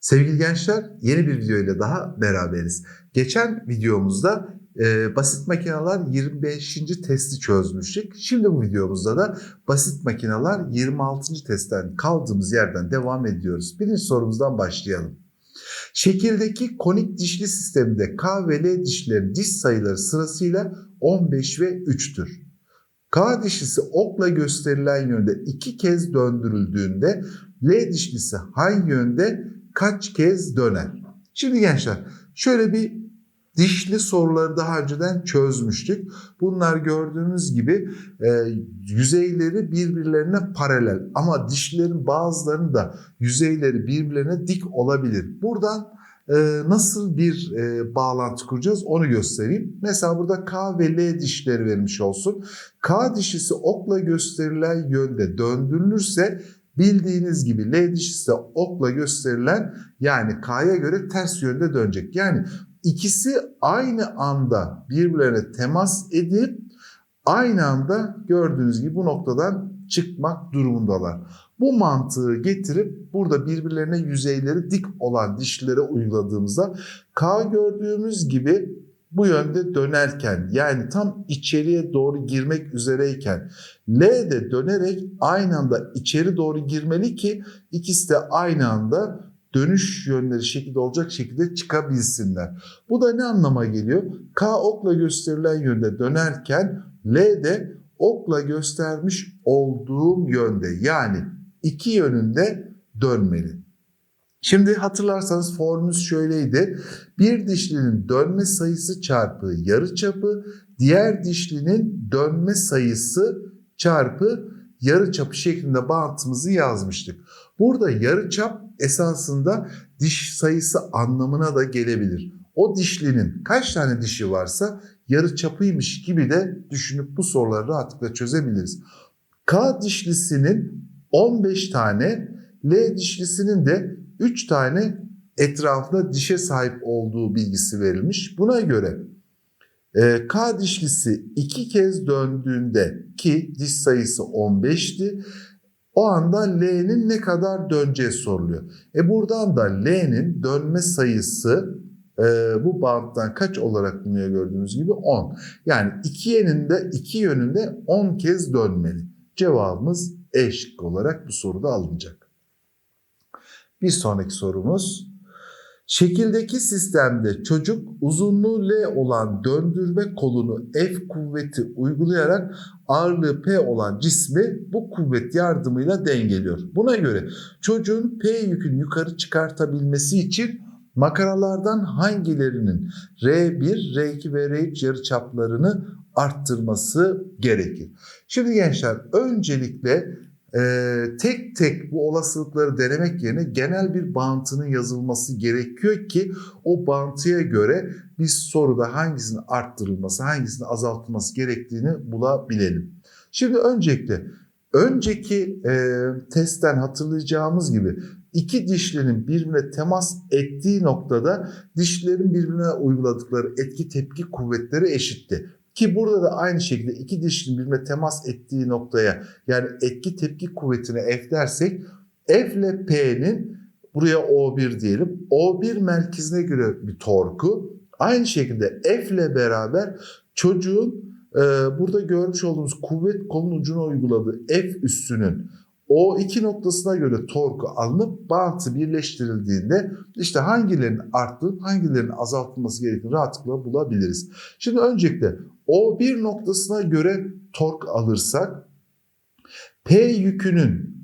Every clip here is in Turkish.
Sevgili gençler yeni bir video ile daha beraberiz. Geçen videomuzda e, basit makineler 25. testi çözmüştük. Şimdi bu videomuzda da basit makineler 26. testten kaldığımız yerden devam ediyoruz. Birinci sorumuzdan başlayalım. Şekildeki konik dişli sisteminde K ve L dişlerin diş sayıları sırasıyla 15 ve 3'tür. K dişlisi okla gösterilen yönde iki kez döndürüldüğünde L dişlisi hangi yönde kaç kez döner? Şimdi gençler şöyle bir dişli soruları daha önceden çözmüştük. Bunlar gördüğünüz gibi e, yüzeyleri birbirlerine paralel ama dişlerin bazılarının da yüzeyleri birbirlerine dik olabilir. Buradan e, nasıl bir e, bağlantı kuracağız onu göstereyim. Mesela burada K ve L dişleri vermiş olsun. K dişisi okla gösterilen yönde döndürülürse bildiğiniz gibi L dişisi okla gösterilen yani K'ya göre ters yönde dönecek. Yani ikisi aynı anda birbirlerine temas edip aynı anda gördüğünüz gibi bu noktadan çıkmak durumundalar. Bu mantığı getirip burada birbirlerine yüzeyleri dik olan dişlere uyguladığımızda K gördüğümüz gibi bu yönde dönerken yani tam içeriye doğru girmek üzereyken L de dönerek aynı anda içeri doğru girmeli ki ikisi de aynı anda dönüş yönleri şekilde olacak şekilde çıkabilsinler. Bu da ne anlama geliyor? K okla gösterilen yönde dönerken L de okla göstermiş olduğum yönde yani iki yönünde dönmeli. Şimdi hatırlarsanız formümüz şöyleydi. Bir dişlinin dönme sayısı çarpı yarı çapı, diğer dişlinin dönme sayısı çarpı yarı çapı şeklinde bağıntımızı yazmıştık. Burada yarı çap esasında diş sayısı anlamına da gelebilir. O dişlinin kaç tane dişi varsa yarı çapıymış gibi de düşünüp bu soruları rahatlıkla çözebiliriz. K dişlisinin 15 tane, L dişlisinin de 3 tane etrafında dişe sahip olduğu bilgisi verilmiş. Buna göre e, K dişlisi iki kez döndüğünde ki diş sayısı 15'ti. O anda L'nin ne kadar döneceği soruluyor. E buradan da L'nin dönme sayısı e, bu banttan kaç olarak bulunuyor gördüğünüz gibi 10. Yani iki yönünde iki yönünde 10 kez dönmeli. Cevabımız E şıkkı olarak bu soruda alınacak. Bir sonraki sorumuz. Şekildeki sistemde çocuk uzunluğu L olan döndürme kolunu F kuvveti uygulayarak ağırlığı P olan cismi bu kuvvet yardımıyla dengeliyor. Buna göre çocuğun P yükünü yukarı çıkartabilmesi için makaralardan hangilerinin R1, R2 ve R3 yarıçaplarını arttırması gerekir. Şimdi gençler öncelikle ee, tek tek bu olasılıkları denemek yerine genel bir bağıntının yazılması gerekiyor ki o bağıntıya göre biz soruda hangisinin arttırılması, hangisinin azaltılması gerektiğini bulabilelim. Şimdi öncelikle önceki e, testten hatırlayacağımız gibi iki dişlerin birbirine temas ettiği noktada dişlerin birbirine uyguladıkları etki tepki kuvvetleri eşitti. Ki burada da aynı şekilde iki dişin birbirine temas ettiği noktaya yani etki tepki kuvvetine F dersek F ile P'nin buraya O1 diyelim. O1 merkezine göre bir torku. Aynı şekilde F ile beraber çocuğun e, burada görmüş olduğumuz kuvvet kolun ucuna uyguladığı F üssünün o iki noktasına göre torku alınıp bağıntı birleştirildiğinde işte hangilerinin arttırıp hangilerinin azaltılması gerektiğini rahatlıkla bulabiliriz. Şimdi öncelikle o bir noktasına göre tork alırsak P yükünün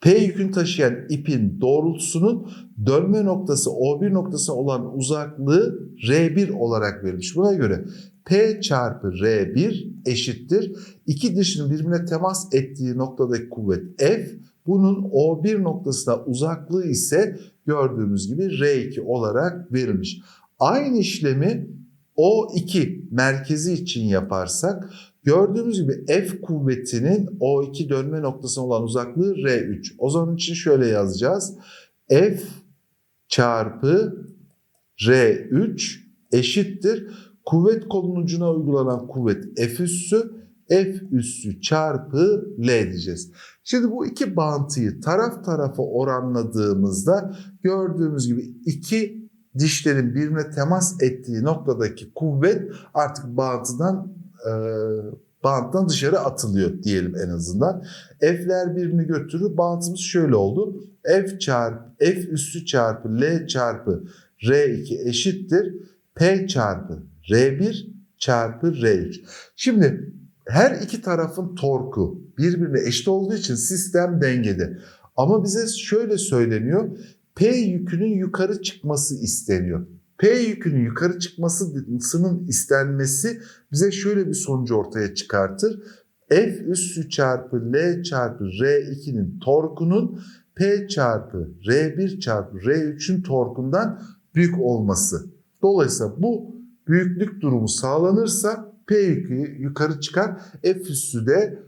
P yükünü taşıyan ipin doğrultusunun dönme noktası O1 noktası olan uzaklığı R1 olarak verilmiş. Buna göre P çarpı R1 eşittir. İki dişinin birbirine temas ettiği noktadaki kuvvet F. Bunun O1 noktasına uzaklığı ise gördüğümüz gibi R2 olarak verilmiş. Aynı işlemi O2 merkezi için yaparsak gördüğümüz gibi F kuvvetinin O2 dönme noktasına olan uzaklığı R3. O zaman için şöyle yazacağız. F çarpı R3 eşittir. Kuvvet kolun ucuna uygulanan kuvvet F üssü F üssü çarpı L diyeceğiz. Şimdi bu iki bağıntıyı taraf tarafa oranladığımızda gördüğümüz gibi iki dişlerin birbirine temas ettiği noktadaki kuvvet artık bağıntıdan e, bağıntıdan dışarı atılıyor diyelim en azından. F'ler birbirini götürür. Bağıntımız şöyle oldu. F çarpı F üssü çarpı L çarpı R2 eşittir. P çarpı R1 çarpı R3. Şimdi her iki tarafın torku birbirine eşit olduğu için sistem dengede. Ama bize şöyle söyleniyor. P yükünün yukarı çıkması isteniyor. P yükünün yukarı çıkmasının istenmesi bize şöyle bir sonucu ortaya çıkartır. F üssü çarpı L çarpı R2'nin torkunun P çarpı R1 çarpı R3'ün torkundan büyük olması. Dolayısıyla bu büyüklük durumu sağlanırsa P yükü yukarı çıkar. F üssü de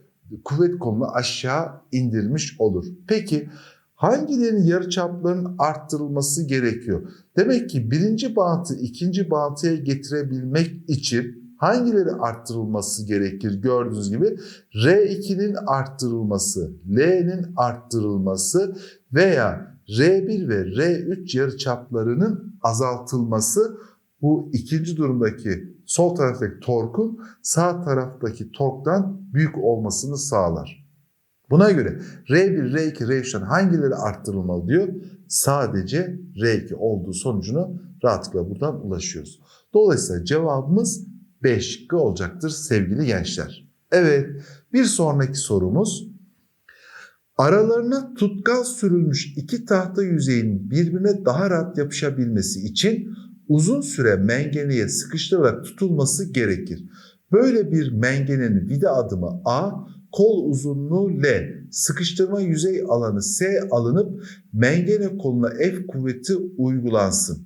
kuvvet kolunu aşağı indirmiş olur. Peki hangilerinin yarıçaplarının arttırılması gerekiyor? Demek ki birinci bağıntı ikinci bağıntıya getirebilmek için hangileri arttırılması gerekir? Gördüğünüz gibi R2'nin arttırılması, L'nin arttırılması veya R1 ve R3 yarıçaplarının azaltılması bu ikinci durumdaki sol taraftaki torkun sağ taraftaki torktan büyük olmasını sağlar. Buna göre R1, R2, R3'ten hangileri arttırılmalı diyor. Sadece R2 olduğu sonucunu rahatlıkla buradan ulaşıyoruz. Dolayısıyla cevabımız B şıkkı olacaktır sevgili gençler. Evet bir sonraki sorumuz. Aralarına tutkal sürülmüş iki tahta yüzeyin birbirine daha rahat yapışabilmesi için uzun süre mengeneye sıkıştırılarak tutulması gerekir. Böyle bir mengenenin vida adımı A, kol uzunluğu L, sıkıştırma yüzey alanı S alınıp mengene koluna F kuvveti uygulansın.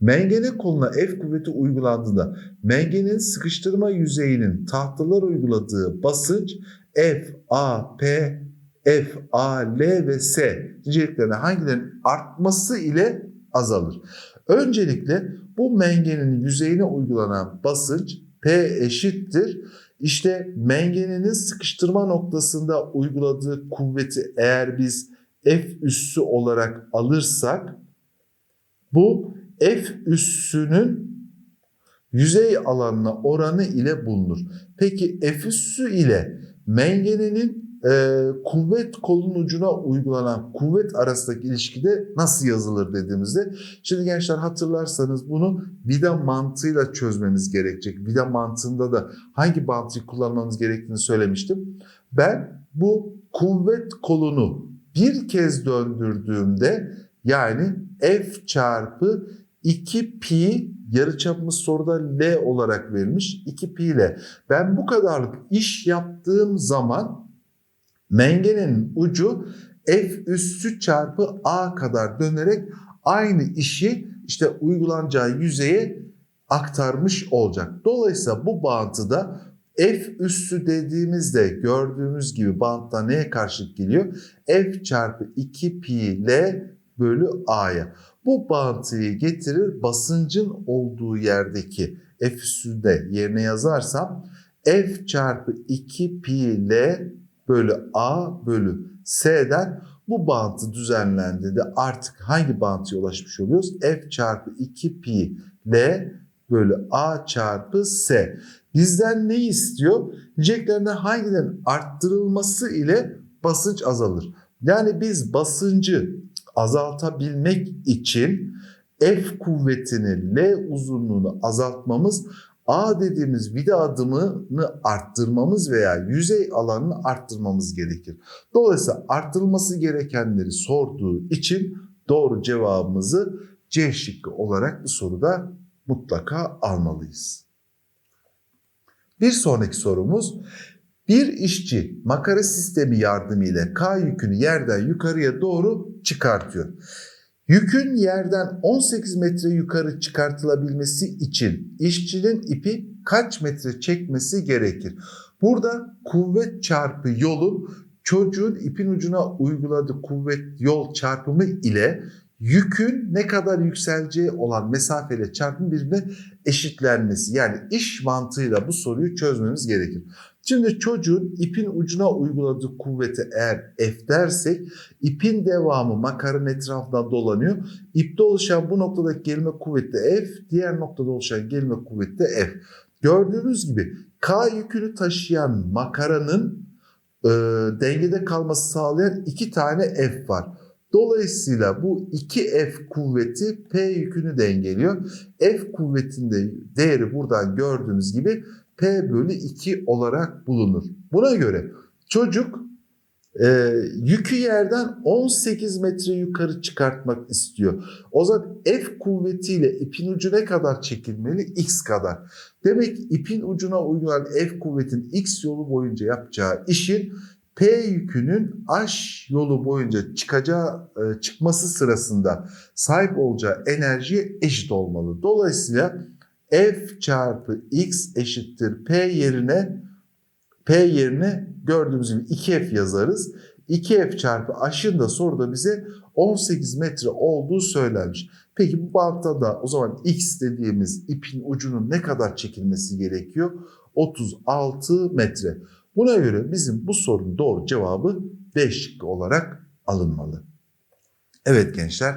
Mengene koluna F kuvveti uygulandığında mengenenin sıkıştırma yüzeyinin tahtalar uyguladığı basınç F, A, P, F, A, L ve S niceliklerine hangilerinin artması ile azalır. Öncelikle bu mengenenin yüzeyine uygulanan basınç P eşittir. İşte mengenenin sıkıştırma noktasında uyguladığı kuvveti eğer biz F üssü olarak alırsak bu F üssünün yüzey alanına oranı ile bulunur. Peki F üssü ile mengenenin e, kuvvet kolun ucuna uygulanan kuvvet arasındaki ilişkide nasıl yazılır dediğimizde şimdi gençler hatırlarsanız bunu vida mantığıyla çözmemiz gerekecek. Vida mantığında da hangi mantıyı kullanmamız gerektiğini söylemiştim. Ben bu kuvvet kolunu bir kez döndürdüğümde yani F çarpı 2 pi yarıçapımız soruda L olarak verilmiş 2 pi ile ben bu kadarlık iş yaptığım zaman mengenenin ucu F üssü çarpı A kadar dönerek aynı işi işte uygulanacağı yüzeye aktarmış olacak. Dolayısıyla bu bağıntıda F üssü dediğimizde gördüğümüz gibi bantta neye karşılık geliyor? F çarpı 2 pi L bölü A'ya. Bu bağıntıyı getirir basıncın olduğu yerdeki F üssü de yerine yazarsam F çarpı 2 pi L bölü A bölü S'den bu bağıntı düzenlendiğinde artık hangi bağıntıya ulaşmış oluyoruz? F çarpı 2 pi L bölü A çarpı S. Bizden ne istiyor? Niceliklerinde hangilerinin arttırılması ile basınç azalır. Yani biz basıncı azaltabilmek için F kuvvetini L uzunluğunu azaltmamız A dediğimiz vida adımını arttırmamız veya yüzey alanını arttırmamız gerekir. Dolayısıyla arttırılması gerekenleri sorduğu için doğru cevabımızı C şıkkı olarak bu soruda mutlaka almalıyız. Bir sonraki sorumuz bir işçi makara sistemi yardımıyla K yükünü yerden yukarıya doğru çıkartıyor. Yükün yerden 18 metre yukarı çıkartılabilmesi için işçinin ipi kaç metre çekmesi gerekir? Burada kuvvet çarpı yolun çocuğun ipin ucuna uyguladığı kuvvet yol çarpımı ile yükün ne kadar yükseleceği olan mesafeyle çarpım birbirine eşitlenmesi. Yani iş mantığıyla bu soruyu çözmemiz gerekir. Şimdi çocuğun ipin ucuna uyguladığı kuvveti eğer F dersek ipin devamı makaranın etrafından dolanıyor. İpte oluşan bu noktadaki gelme kuvveti F, diğer noktada oluşan gelme kuvveti de F. Gördüğünüz gibi K yükünü taşıyan makaranın e, dengede kalması sağlayan iki tane F var. Dolayısıyla bu 2F kuvveti P yükünü dengeliyor. F kuvvetinde değeri buradan gördüğünüz gibi P bölü 2 olarak bulunur. Buna göre çocuk e, yükü yerden 18 metre yukarı çıkartmak istiyor. O zaman F kuvvetiyle ipin ucu ne kadar çekilmeli? X kadar. Demek ki ipin ucuna uygulanan F kuvvetin X yolu boyunca yapacağı işin P yükünün H yolu boyunca çıkacağı e, çıkması sırasında sahip olacağı enerjiye eşit olmalı. Dolayısıyla F çarpı X eşittir P yerine P yerine gördüğümüz gibi 2F yazarız. 2F çarpı H'ın da soruda bize 18 metre olduğu söylenmiş. Peki bu bantta da o zaman X dediğimiz ipin ucunun ne kadar çekilmesi gerekiyor? 36 metre. Buna göre bizim bu sorunun doğru cevabı şıkkı olarak alınmalı. Evet gençler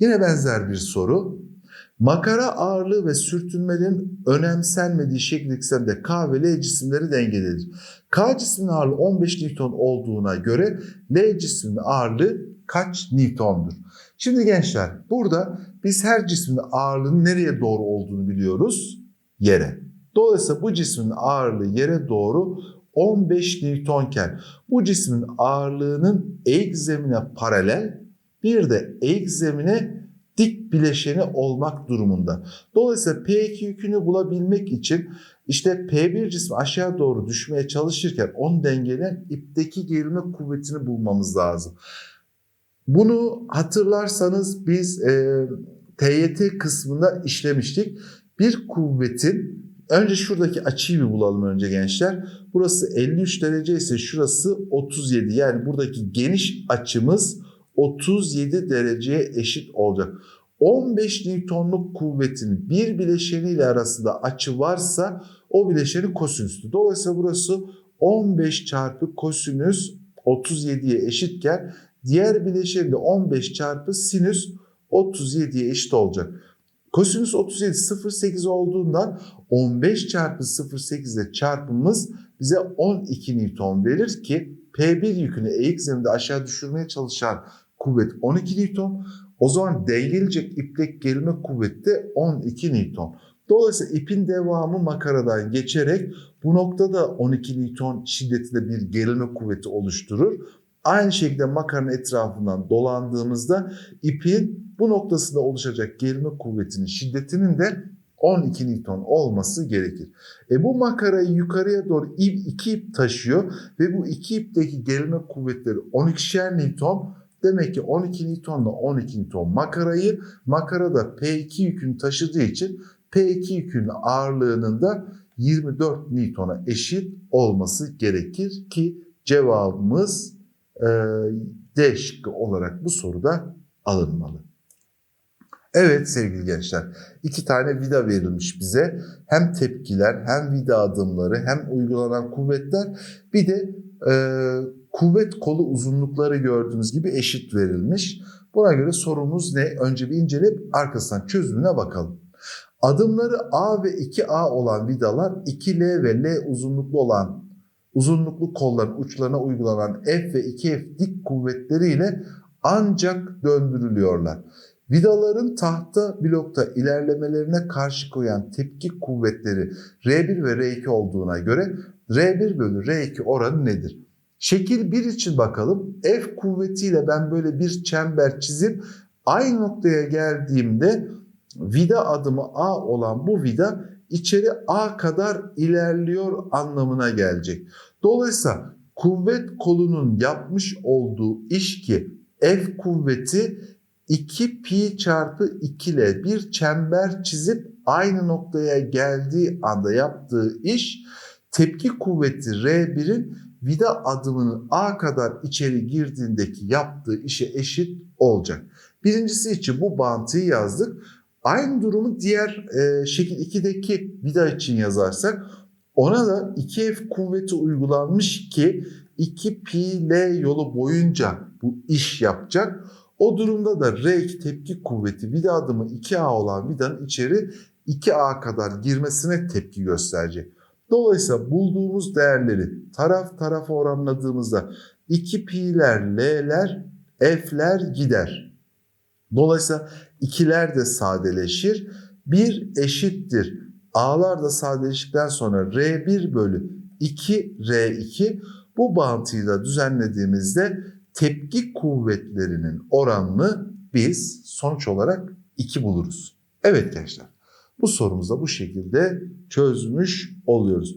yine benzer bir soru. Makara ağırlığı ve sürtünmenin önemsenmediği şekilde K ve L cisimleri dengededir. K cisminin ağırlığı 15 Newton olduğuna göre L cisminin ağırlığı kaç Newton'dur? Şimdi gençler burada biz her cismin ağırlığının nereye doğru olduğunu biliyoruz. Yere. Dolayısıyla bu cismin ağırlığı yere doğru 15 Newtonken bu cismin ağırlığının eğik zemine paralel bir de eğik zemine dik bileşeni olmak durumunda. Dolayısıyla P2 yükünü bulabilmek için işte P1 cismi aşağı doğru düşmeye çalışırken onu dengeleyen ipteki gerilme kuvvetini bulmamız lazım. Bunu hatırlarsanız biz e, TYT kısmında işlemiştik. Bir kuvvetin önce şuradaki açıyı bir bulalım önce gençler. Burası 53 derece ise şurası 37. Yani buradaki geniş açımız 37 dereceye eşit olacak. 15 Newton'luk kuvvetin bir bileşeniyle arasında açı varsa o bileşenin kosinüsü. Dolayısıyla burası 15 çarpı kosinüs 37'ye eşitken diğer bileşeni de 15 çarpı sinüs 37'ye eşit olacak. Kosinüs 37 0,8 olduğundan 15 çarpı 0,8 ile çarpımımız bize 12 Newton verir ki P1 yükünü eğik zeminde aşağı düşürmeye çalışan kuvvet 12 Newton. O zaman dengelecek iplek gerilme kuvveti de 12 Newton. Dolayısıyla ipin devamı makaradan geçerek bu noktada 12 Newton şiddetinde bir gerilme kuvveti oluşturur. Aynı şekilde makaranın etrafından dolandığımızda ipin bu noktasında oluşacak gerilme kuvvetinin şiddetinin de 12 Newton olması gerekir. E bu makarayı yukarıya doğru ip, iki ip taşıyor ve bu iki ipteki gerilme kuvvetleri 12'şer Newton. Demek ki 12 Newton ile 12 Newton makarayı makarada P2 yükünü taşıdığı için P2 yükünün ağırlığının da 24 Newton'a eşit olması gerekir ki cevabımız e, D şıkkı olarak bu soruda alınmalı. Evet sevgili gençler, iki tane vida verilmiş bize. Hem tepkiler, hem vida adımları, hem uygulanan kuvvetler, bir de e, kuvvet kolu uzunlukları gördüğünüz gibi eşit verilmiş. Buna göre sorumuz ne? Önce bir inceleyip arkasından çözümüne bakalım. Adımları A ve 2A olan vidalar 2L ve L uzunluklu olan uzunluklu kolların uçlarına uygulanan F ve 2F dik kuvvetleriyle ancak döndürülüyorlar. Vidaların tahta blokta ilerlemelerine karşı koyan tepki kuvvetleri R1 ve R2 olduğuna göre R1 bölü R2 oranı nedir? Şekil 1 için bakalım. F kuvvetiyle ben böyle bir çember çizip aynı noktaya geldiğimde vida adımı A olan bu vida içeri A kadar ilerliyor anlamına gelecek. Dolayısıyla kuvvet kolunun yapmış olduğu iş ki F kuvveti 2 pi çarpı 2 ile bir çember çizip aynı noktaya geldiği anda yaptığı iş tepki kuvveti R1'in vida adımının A kadar içeri girdiğindeki yaptığı işe eşit olacak. Birincisi için bu bağıntıyı yazdık. Aynı durumu diğer e, şekil 2'deki vida için yazarsak Ona da 2F kuvveti uygulanmış ki 2 pi L yolu boyunca bu iş yapacak. O durumda da R2 tepki kuvveti vida adımı 2A olan vidanın içeri 2A kadar girmesine tepki gösterecek. Dolayısıyla bulduğumuz değerleri taraf tarafa oranladığımızda 2 pi'ler, L'ler, F'ler gider. Dolayısıyla ikiler de sadeleşir. 1 eşittir. A'lar da sadeleştikten sonra R1 bölü 2 R2 bu bağıntıyı da düzenlediğimizde tepki kuvvetlerinin oranını biz sonuç olarak 2 buluruz. Evet gençler bu sorumuzu da bu şekilde çözmüş oluyoruz.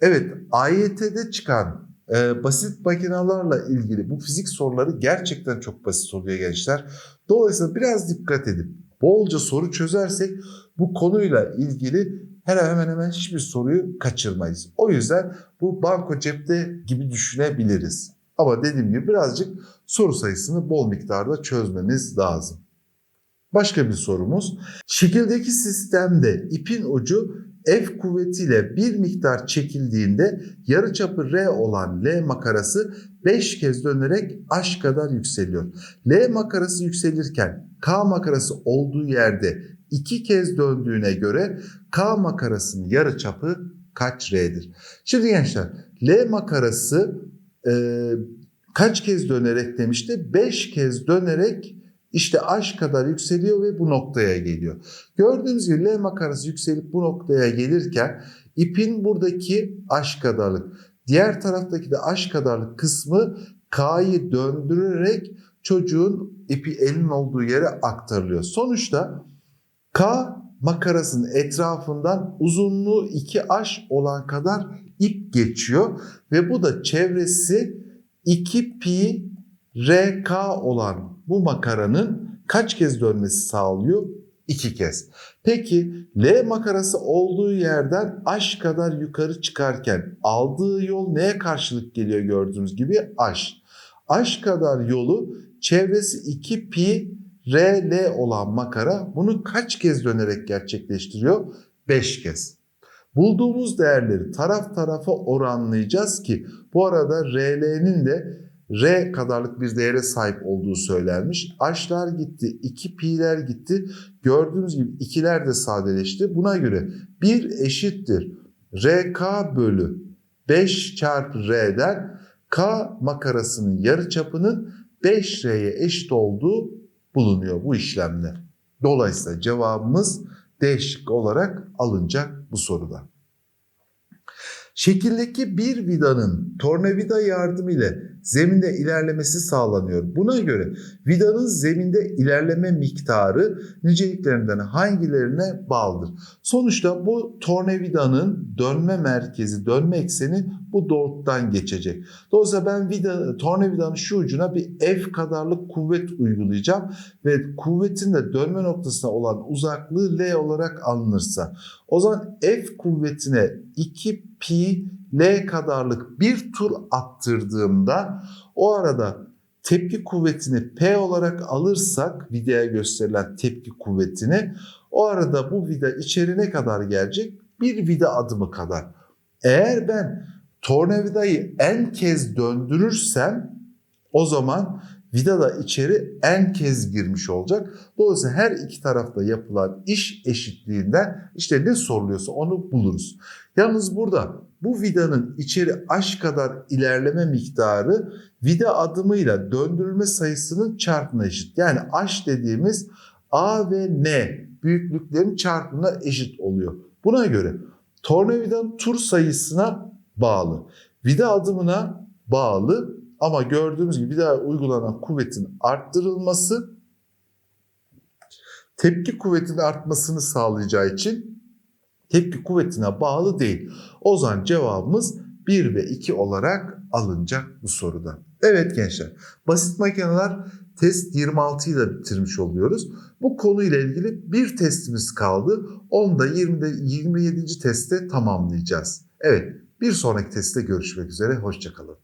Evet AYT'de çıkan e, basit makinalarla ilgili bu fizik soruları gerçekten çok basit oluyor gençler. Dolayısıyla biraz dikkat edip bolca soru çözersek bu konuyla ilgili her hemen hemen hiçbir soruyu kaçırmayız. O yüzden bu banko cepte gibi düşünebiliriz. Ama dediğim gibi birazcık soru sayısını bol miktarda çözmemiz lazım. Başka bir sorumuz. Şekildeki sistemde ipin ucu F kuvvetiyle bir miktar çekildiğinde yarıçapı R olan L makarası 5 kez dönerek H kadar yükseliyor. L makarası yükselirken K makarası olduğu yerde 2 kez döndüğüne göre K makarasının yarıçapı kaç R'dir? Şimdi gençler L makarası e, kaç kez dönerek demişti? 5 kez dönerek işte H kadar yükseliyor ve bu noktaya geliyor. Gördüğünüz gibi L makarası yükselip bu noktaya gelirken ipin buradaki H kadarlık, diğer taraftaki de H kadarlık kısmı K'yı döndürerek çocuğun ipi elin olduğu yere aktarılıyor. Sonuçta K makarasının etrafından uzunluğu 2H olan kadar ip geçiyor ve bu da çevresi 2 pi RK olan bu makaranın kaç kez dönmesi sağlıyor? İki kez. Peki L makarası olduğu yerden H kadar yukarı çıkarken aldığı yol neye karşılık geliyor gördüğünüz gibi H. H kadar yolu çevresi 2 pi RL olan makara bunu kaç kez dönerek gerçekleştiriyor? 5 kez. Bulduğumuz değerleri taraf tarafa oranlayacağız ki bu arada RL'nin de R kadarlık bir değere sahip olduğu söylenmiş. H'lar gitti, 2 pi'ler gitti. Gördüğünüz gibi ikiler de sadeleşti. Buna göre 1 eşittir RK bölü 5 çarpı R'den K makarasının yarıçapının 5R'ye eşit olduğu bulunuyor bu işlemle. Dolayısıyla cevabımız D şıkkı olarak alınacak bu soruda. Şekildeki bir vidanın tornavida yardımıyla zeminde ilerlemesi sağlanıyor. Buna göre vidanın zeminde ilerleme miktarı niceliklerinden hangilerine bağlıdır? Sonuçta bu tornavidanın dönme merkezi, dönme ekseni bu doğrultudan geçecek. Dolayısıyla ben vida, tornavidanın şu ucuna bir F kadarlık kuvvet uygulayacağım ve kuvvetin de dönme noktasına olan uzaklığı L olarak alınırsa o zaman F kuvvetine 2 pi L kadarlık bir tur attırdığımda o arada tepki kuvvetini P olarak alırsak vidaya gösterilen tepki kuvvetini o arada bu vida içeri ne kadar gelecek? Bir vida adımı kadar. Eğer ben tornavidayı en kez döndürürsem o zaman vida da içeri en kez girmiş olacak. Dolayısıyla her iki tarafta yapılan iş eşitliğinden işte ne soruluyorsa onu buluruz. Yalnız burada bu vidanın içeri aş kadar ilerleme miktarı vida adımıyla döndürülme sayısının çarpımına eşit. Yani aş dediğimiz A ve N büyüklüklerin çarpımına eşit oluyor. Buna göre tornavidanın tur sayısına bağlı. Vida adımına bağlı ama gördüğümüz gibi vida uygulanan kuvvetin arttırılması tepki kuvvetinin artmasını sağlayacağı için tepki kuvvetine bağlı değil. O zaman cevabımız 1 ve 2 olarak alınacak bu soruda. Evet gençler, basit makineler test 26'yı da bitirmiş oluyoruz. Bu konuyla ilgili bir testimiz kaldı. Onu da 20'de 27. testte tamamlayacağız. Evet, bir sonraki testte görüşmek üzere. Hoşçakalın.